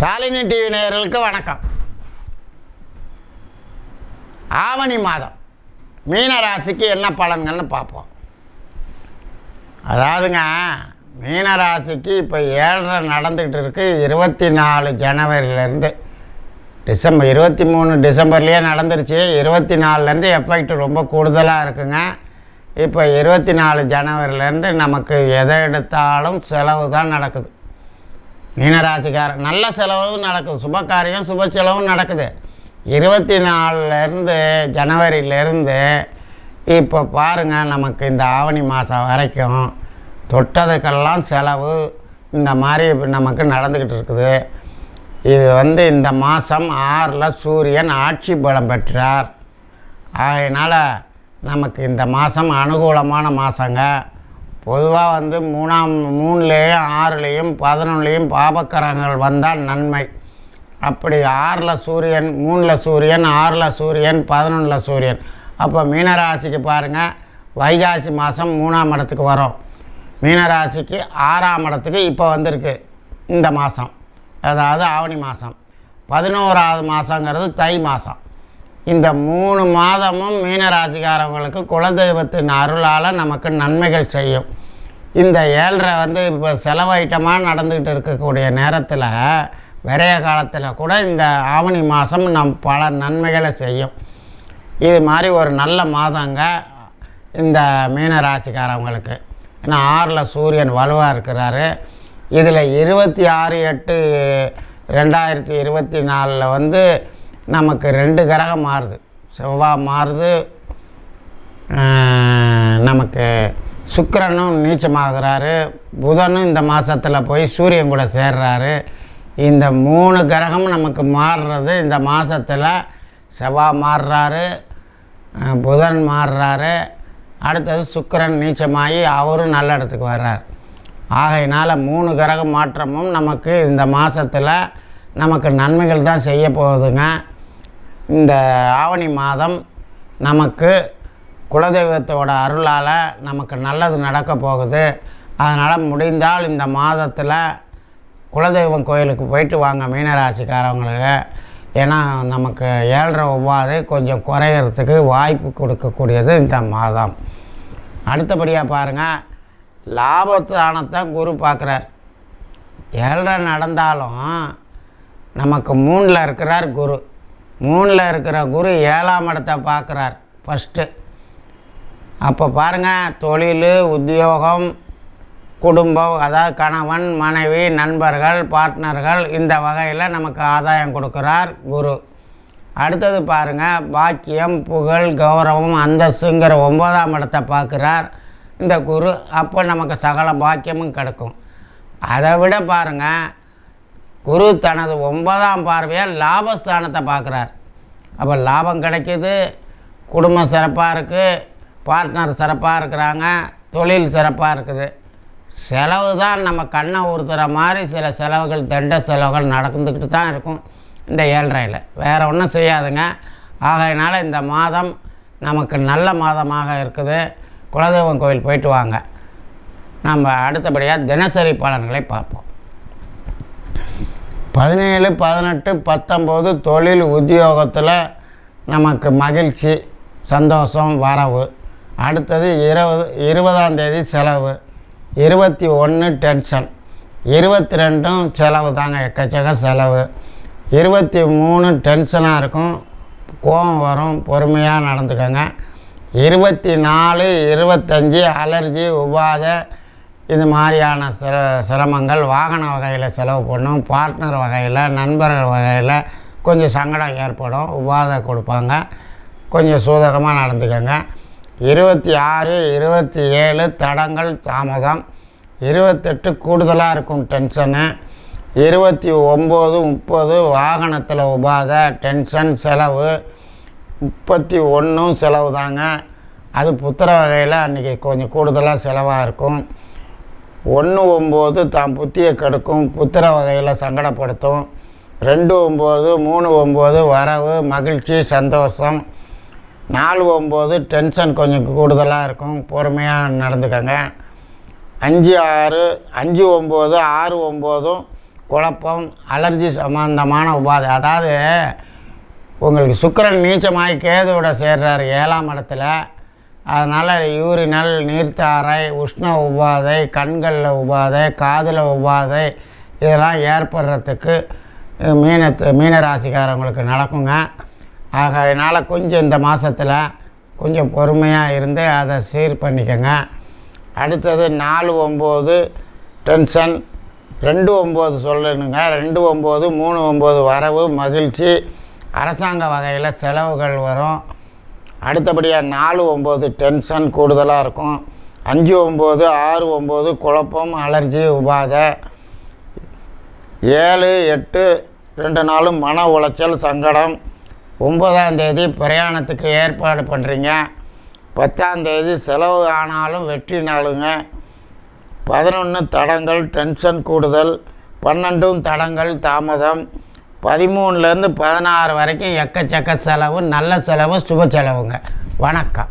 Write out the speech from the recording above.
Shalini TV நேயர்களுக்கு வணக்கம். ஆவணி மாதம். மீன ராசிக்கு என்ன பலன்கள்னு பார்ப்போம். அதாவதுங்க மீன ராசிக்கு இப்போ ஏழரை நடந்துக்கிட்டு இருக்கு. இருபத்தி நாலு ஜனவரியிலேருந்து டிசம்பர் இருபத்தி மூணு டிசம்பர்லேயே நடந்துருச்சு. இருபத்தி நாலுலேருந்து எஃபெக்ட் ரொம்ப கூடுதலாக இருக்குங்க. இப்போ இருபத்தி நாலு ஜனவரிலேருந்து நமக்கு எதை எடுத்தாலும் செலவு தான் நடக்குது. மீனராசிக்காரன் நல்ல செலவும் நடக்குது. சுப காரியம் சுப செலவும் நடக்குது. இருபத்தி நாலுலேருந்து ஜனவரியிலேருந்து இப்போ பாருங்கள் நமக்கு இந்த ஆவணி மாதம் வரைக்கும் தொட்டதுக்கெல்லாம் செலவு இந்த மாதிரி நமக்கு நடந்துக்கிட்டு இருக்குது. இது வந்து இந்த மாதம் ஆறில் சூரியன் ஆட்சி பலம் பெற்றார். அதனால் நமக்கு இந்த மாதம் அனுகூலமான மாதங்க பொதுவாக வந்து மூணாம் மூணுலேயும் ஆறுலேயும் பதினொன்றுலேயும் பாபக்கரங்கள் வந்தால் நன்மை. அப்படி ஆறில் சூரியன் மூணில் சூரியன் ஆறில் சூரியன் பதினொன்றில் சூரியன். அப்போ மீனராசிக்கு பாருங்கள் வைகாசி மாதம் மூணாம் இடத்துக்கு வரும். மீனராசிக்கு ஆறாம் இடத்துக்கு இப்போ வந்திருக்கு இந்த மாதம் அதாவது ஆவணி மாதம் பதினோராவது மாதங்கிறது தை மாதம் இந்த மூணு மாதமும் மீனராசிக்காரவங்களுக்கு குலதெய்வத்தின் அருளால் நமக்கு நன்மைகள் செய்யும். இந்த ஏழரை வந்து இப்போ செலவாயிட்டமாக நடந்துக்கிட்டு இருக்கக்கூடிய நேரத்தில் விரைய காலத்தில் கூட இந்த ஆவணி மாதம் நம் பல நன்மைகளை செய்யும். இது மாதிரி ஒரு நல்ல மாதங்க இந்த மீன ராசிக்காரவங்களுக்கு. ஏன்னா ஆறில் சூரியன் வலுவாக இருக்கிறாரு. இதில் இருபத்தி ஆறு எட்டு ரெண்டாயிரத்தி இருபத்தி நாலில் வந்து நமக்கு ரெண்டு கிரகம் மாறுது. செவ்வாய் மாறுது. நமக்கு சுக்கரனும் நீச்சமாகிறாரு. புதனும் இந்த மாதத்தில் போய் சூரியன் கூட சேர்றாரு. இந்த மூணு கிரகமும் நமக்கு மாறுறது இந்த மாதத்தில் செவ்வாய் மாறுறாரு புதன் மாறுறாரு. அடுத்தது சுக்கரன் நீச்சமாகி அவரும் நல்ல இடத்துக்கு வர்றார். ஆகையினால் மூணு கிரக மாற்றமும் நமக்கு இந்த மாதத்தில் நமக்கு நன்மைகள் தான் செய்ய போகுதுங்க. இந்த ஆவணி மாதம் நமக்கு குலதெய்வத்தோட அருளால் நமக்கு நல்லது நடக்க போகுது. அதனால் முடிந்தால் இந்த மாதத்தில் குலதெய்வம் கோயிலுக்கு போயிட்டு வாங்க மீனராசிக்காரவங்களுக்கு. ஏன்னா நமக்கு ஏழரை உபாதை கொஞ்சம் குறையிறதுக்கு வாய்ப்பு கொடுக்கக்கூடியது இந்த மாதம். அடுத்தபடியாக பாருங்கள் லாபத்தானத்தான் குரு பார்க்குறார் ஏழரை நடந்தாலும் நமக்கு மூணில் இருக்கிறார் குரு. மூணில் இருக்கிற குரு ஏழாம் இடத்தை பார்க்குறார் ஃபஸ்ட்டு அப்போ பாருங்கள் தொழில் உத்தியோகம் குடும்பம் அதாவது கணவன் மனைவி நண்பர்கள் பார்ட்னர்கள் இந்த வகையில் நமக்கு ஆதாயம் கொடுக்குறார் குரு. அடுத்தது பாருங்கள் பாக்கியம் புகழ் கௌரவம் அந்தஸ்துங்கிற ஒம்பதாம் இடத்தை பார்க்குறார் இந்த குரு. அப்போ நமக்கு சகல பாக்கியமும் கிடைக்கும். அதை விட பாருங்கள் குரு தனது ஒன்பதாம் பார்வையாக லாபஸ்தானத்தை பார்க்குறார். அப்போ லாபம் கிடைக்கிது குடும்பம் சிறப்பாக இருக்குது பார்ட்னர் சிறப்பாக இருக்கிறாங்க தொழில் சிறப்பாக இருக்குது. செலவு தான் நம்ம கண்ணை உறுத்துற மாதிரி சில செலவுகள் தண்ட செலவுகள் நடந்துக்கிட்டு தான் இருக்கும் இந்த ஏழ்ரையில். வேறு ஒன்றும் செய்யாதுங்க. ஆகையினால இந்த மாதம் நமக்கு நல்ல மாதமாக இருக்குது. குலதெய்வம் கோயில் போயிட்டு வாங்க. நம்ம அடுத்தபடியாக தினசரி பலன்களை பார்ப்போம். பதினேழு பதினெட்டு பத்தொம்போது தொழில் உத்தியோகத்தில் நமக்கு மகிழ்ச்சி சந்தோஷம் வரவு. அடுத்தது இருபது இருபதாம் தேதி செலவு. இருபத்தி ஒன்று டென்ஷன். இருபத்தி ரெண்டும் செலவு தாங்க எக்கச்சக்க செலவு. இருபத்தி மூணு டென்ஷனாக இருக்கும். கோபம் வரும். பொறுமையாக நடந்துக்கோங்க. இருபத்தி நாலு இருபத்தஞ்சி அலர்ஜி உபாதை இது மாதிரியான சிர சிரமங்கள். வாகன வகையில் செலவு பண்ணும். பார்ட்னர் வகையில் நண்பர்கள் வகையில் கொஞ்சம் சங்கடம் ஏற்படும். உபாதை கொடுப்பாங்க. கொஞ்சம் சூதகமாக நடந்துக்கோங்க. இருபத்தி ஆறு இருபத்தி ஏழு தடங்கள் தாமதம். இருபத்தெட்டு கூடுதலாக இருக்கும் டென்ஷனு இருபத்தி ஒம்பது முப்பது வாகனத்தில் உபாதை டென்ஷன் செலவு. முப்பத்தி ஒன்றும் செலவு தாங்க. அது புத்திர வகையில் அன்றைக்கி கொஞ்சம் கூடுதலாக செலவாக இருக்கும். ஒன்று ஒம்பது தான் புத்தியை கெடுக்கும் புத்திர வகையில் சங்கடப்படுத்தும். ரெண்டு ஒம்பது மூணு ஒம்பது வரவு மகிழ்ச்சி சந்தோஷம். நாலு ஒம்பது டென்ஷன் கொஞ்சம் கூடுதலாக இருக்கும். பொறுமையாக நடந்துக்கங்க. அஞ்சு ஆறு அஞ்சு ஒம்பது ஆறு ஒம்போதும் குழப்பம் அலர்ஜி சம்மந்தமான உபாதை. அதாவது உங்களுக்கு சுக்கிரன் நீச்சமாகி கேதுவோட சேர்றாரு ஏழாம் இடத்துல. அதனால் யூரினல் நீர்த்தாரை உஷ்ண உபாதை கண்களில் உபாதை காதில் உபாதை இதெல்லாம் ஏற்படுறதுக்கு அஹ், மீனத்து மீனராசிக்காரங்களுக்கு நடக்குங்க. ஆகையினால் கொஞ்சம் இந்த மாதத்தில் கொஞ்சம் பொறுமையாக இருந்து அதை சீர் பண்ணிக்கங்க. அடுத்தது நாலு ஒம்பது டென்ஷன் ரெண்டு ஒம்பது சொல்லணுங்க. ரெண்டு ஒம்பது மூணு ஒம்பது வரவு மகிழ்ச்சி. அரசாங்க வகையில் செலவுகள் வரும். அடுத்தபடியாக நாலு ஒம்பது டென்ஷன் கூடுதலாக இருக்கும். அஞ்சு ஒம்பது ஆறு ஒம்பது குழப்பம் அலர்ஜி உபாதை. ஏழு எட்டு ரெண்டு நாளும் மன உளைச்சல் சங்கடம். ஒன்பதாம் தேதி பிரயாணத்துக்கு ஏற்பாடு பண்ணுறீங்க பத்தாந்தேதி செலவு ஆனாலும் வெற்றி நாளுங்க. பதினொன்று தடங்கள் டென்ஷன் கூடுதல். பன்னெண்டும் தடங்கள் தாமதம். பதிமூணுலேருந்து பதினாறு வரைக்கும் எக்கச்சக்க செலவு நல்ல செலவு சுப செலவுங்க. வணக்கம்.